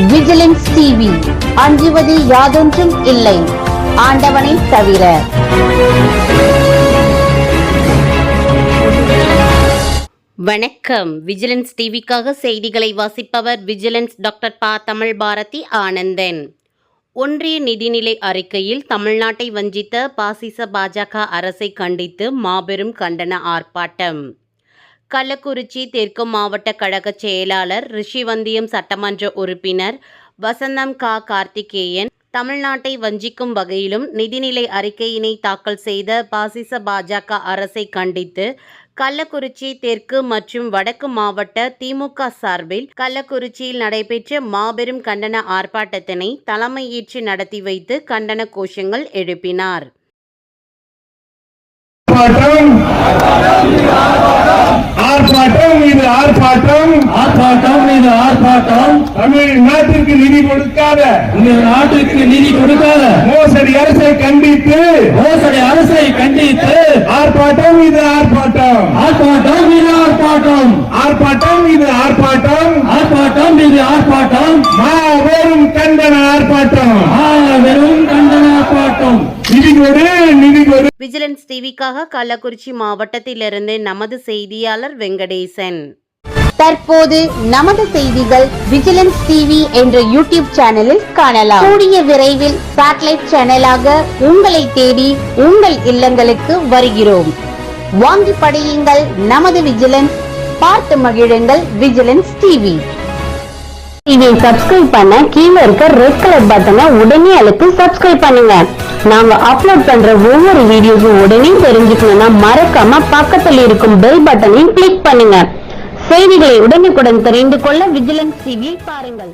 Vigilance TV அஞ்சுவது யாதொன்றும் இல்லை. ஆண்டவனை தவிர. வணக்கம். விஜிலன்ஸ் டிவிக்காக செய்திகளை வாசிப்பவர் விஜிலன்ஸ் டாக்டர் பா. தமிழ் பாரதி ஆனந்தன். ஒன்றிய நிதிநிலை அறிக்கையில் தமிழ்நாட்டை வஞ்சித்த பாசிச பாஜக அரசை கண்டித்து மாபெரும் கண்டன ஆர்ப்பாட்டம். கள்ளக்குறிச்சி தெற்கு மாவட்ட கழக செயலாளர் ரிஷிவந்தியம் சட்டமன்ற உறுப்பினர் வசந்தம் கா. கார்த்திகேயன் தமிழ்நாட்டை வஞ்சிக்கும் வகையிலும் நிதிநிலை அறிக்கையினை தாக்கல் செய்த பாசிச பாஜக அரசை கண்டித்து கள்ளக்குறிச்சி தெற்கு மற்றும் வடக்கு மாவட்ட திமுக சார்பில் கள்ளக்குறிச்சியில் நடைபெற்ற மாபெரும் கண்டன ஆர்ப்பாட்டத்தினை தலைமையேற்று நடத்தி வைத்து கண்டன கோஷங்கள் எழுப்பினார் ஆர்ப்பாட்டம் இது ஆர்ப்பாட்டம் ஆர்ப்பாட்டம் இது ஆர்ப்பாட்டம் தமிழ்நாட்டிற்கு நிதி கொடுக்காத இந்த நாட்டுக்கு நிதி கொடுக்காத மோசடி அரசை கண்டித்து மோசடி அரசை கண்டித்து ஆர்ப்பாட்டம் இது ஆர்ப்பாட்டம். ஆர்ப்பாட்டம் இது ஆர்ப்பாட்டம். ஆர்ப்பாட்டம் இது ஆர்ப்பாட்டம். ஆர்ப்பாட்டம் இது ஆர்ப்பாட்டம். மாபெரும் கண்டன ஆர்ப்பாட்டம். வெறும் கண்டன ஆர்ப்பாட்டம். விஜிலன்ஸ் டிவிக்காக கள்ளக்குறிச்சி மாவட்டத்திலிருந்து நமது செய்தியாளர் வெங்கடேசன். தற்போது நமது செய்திகள் விஜிலன்ஸ் டிவி என்ற யூடியூப் சேனலில் காணலாம். கூடிய விரைவில் சேட்டலைட் சேனலாக உங்களை தேடி உங்கள் இல்லங்களுக்கு வருகிறோம். வாங்கி படையுங்கள் நமது விஜிலன்ஸ் பார்த்து மகிழுங்கள் விஜிலன்ஸ் டிவி டிவியை சப்ஸ்கிரைப் பண்ண கீழே இருக்க ரெட் கலர் பட்டனை உடனே அழுத்தி சப்ஸ்கிரைப் பண்ணுங்க. நாங்க அப்லோட் பண்ற ஒவ்வொரு வீடியோஸும் உடனே தெரிஞ்சுக்கணும்னா மறக்காம பக்கத்தில் இருக்கும் பெல் பட்டனையும் கிளிக் பண்ணுங்க. செய்திகளை உடனுக்குடன் தெரிந்து கொள்ள விஜிலன்ஸ் டிவியை பாருங்கள்.